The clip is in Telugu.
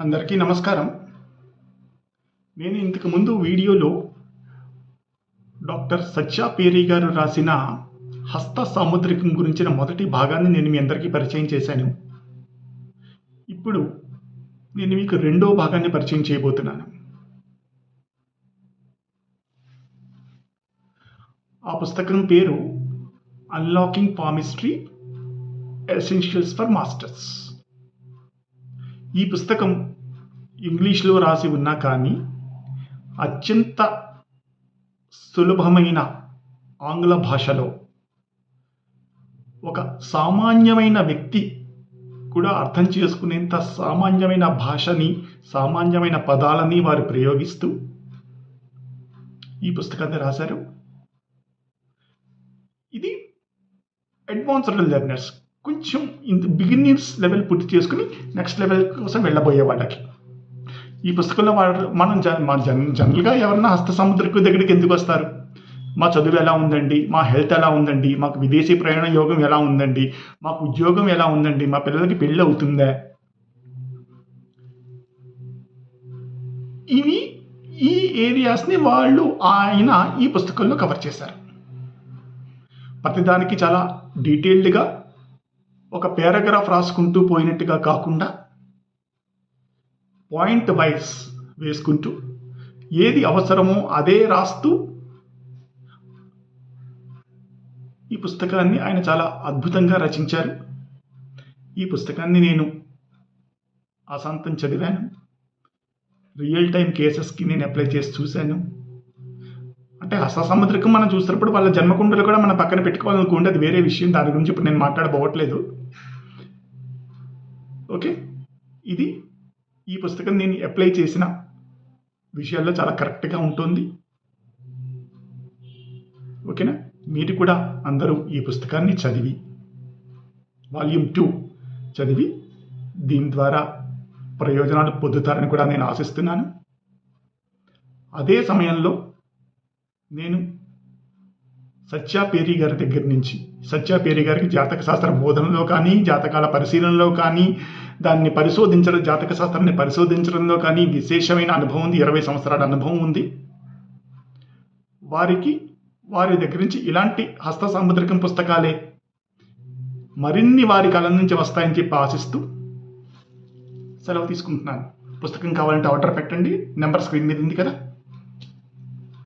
అందరికీ నమస్కారం. నేను ఇంతకు ముందు వీడియోలో డాక్టర్ సత్యా పేరి గారు రాసిన హస్త సాముద్రికం గురించిన మొదటి భాగాన్ని నేను మీ అందరికీ పరిచయం చేశాను. ఇప్పుడు నేను మీకు రెండో భాగాన్ని పరిచయం చేయబోతున్నాను. ఆ పుస్తకం పేరు unlocking palmistry essentials for masters ఈ పుస్తకం ఇంగ్లీష్లో రాసి ఉన్నా కానీ అత్యంత సులభమైన ఆంగ్ల భాషలో ఒక సామాన్యమైన వ్యక్తి కూడా అర్థం చేసుకునేంత సామాన్యమైన భాషని సామాన్యమైన పదాలని వారు ప్రయోగిస్తూ ఈ పుస్తకాన్ని రాశారు. ఇది అడ్వాన్స్డ్ లెర్నర్స్ కొంచెం ఇంత బిగినర్స్ లెవెల్ పూర్తి చేసుకుని నెక్స్ట్ లెవెల్ కోసం వెళ్ళబోయే వాళ్ళకి. ఈ పుస్తకంలో మనం జన్ మన జన్ జనరల్గా ఎవరన్నా హస్త సముద్రకు దగ్గరికి ఎందుకు వస్తారు? మా చదువు ఎలా ఉందండి? మా హెల్త్ ఎలా ఉందండి? మాకు విదేశీ ప్రయాణ యోగం ఎలా ఉందండి? మాకు ఉద్యోగం ఎలా ఉందండి? మా పిల్లలకి పెళ్ళి అవుతుందా? ఇవి ఈ ఏరియాస్ని వాళ్ళు ఆయన ఈ పుస్తకంలో కవర్ చేశారు. ప్రతిదానికి చాలా డీటెయిల్డ్గా ఒక పారాగ్రాఫ్ రాసుకుంటూ పోయినట్టుగా కాకుండా పాయింట్ వైస్ వేసుకుంటూ ఏది అవసరమో అదే రాస్తూ ఈ పుస్తకాన్ని ఆయన చాలా అద్భుతంగా రచించారు. ఈ పుస్తకాన్ని నేను అశాంతం చదివాను. రియల్ టైం కేసెస్కి నేను అప్లై చేసి చూశాను. అంటే హస్తసముద్రికం మనం చూసినప్పుడు వాళ్ళ జన్మకుండలు కూడా మనం పక్కన పెట్టుకోవాలనుకుంటే అది వేరే విషయం. దాని గురించి ఇప్పుడు నేను మాట్లాడబోవట్లేదు. ఓకే? ఇది ఈ పుస్తకం నేను అప్లై చేసిన విషయాల్లో చాలా కరెక్ట్గా ఉంటుంది. ఓకేనా మీరు కూడా అందరూ ఈ పుస్తకాన్ని చదివి వాల్యూమ్ టూ చదివి దీని ద్వారా ప్రయోజనాలు పొందుతారని కూడా నేను ఆశిస్తున్నాను. అదే సమయంలో నేను సత్యా పేరి గారి దగ్గర నుంచి సత్యా పేరి గారికి జాతక శాస్త్ర బోధనలో కానీ జాతకాల పరిశీలనలో కానీ దాన్ని పరిశోధించడం జాతక శాస్త్రాన్ని పరిశోధించడంలో కానీ విశేషమైన అనుభవం ఉంది. ఇరవై సంవత్సరాల అనుభవం ఉంది. వారికి వారి దగ్గర నుంచి ఇలాంటి హస్త సాముద్రికం పుస్తకాలే మరిన్ని వారి కళ నుంచి వస్తాయని చెప్పి ఆశిస్తూ సెలవు తీసుకుంటున్నాను. పుస్తకం కావాలంటే ఆర్డర్ పెట్టండి. నెంబర్ స్క్రీన్ మీద ఉంది కదా?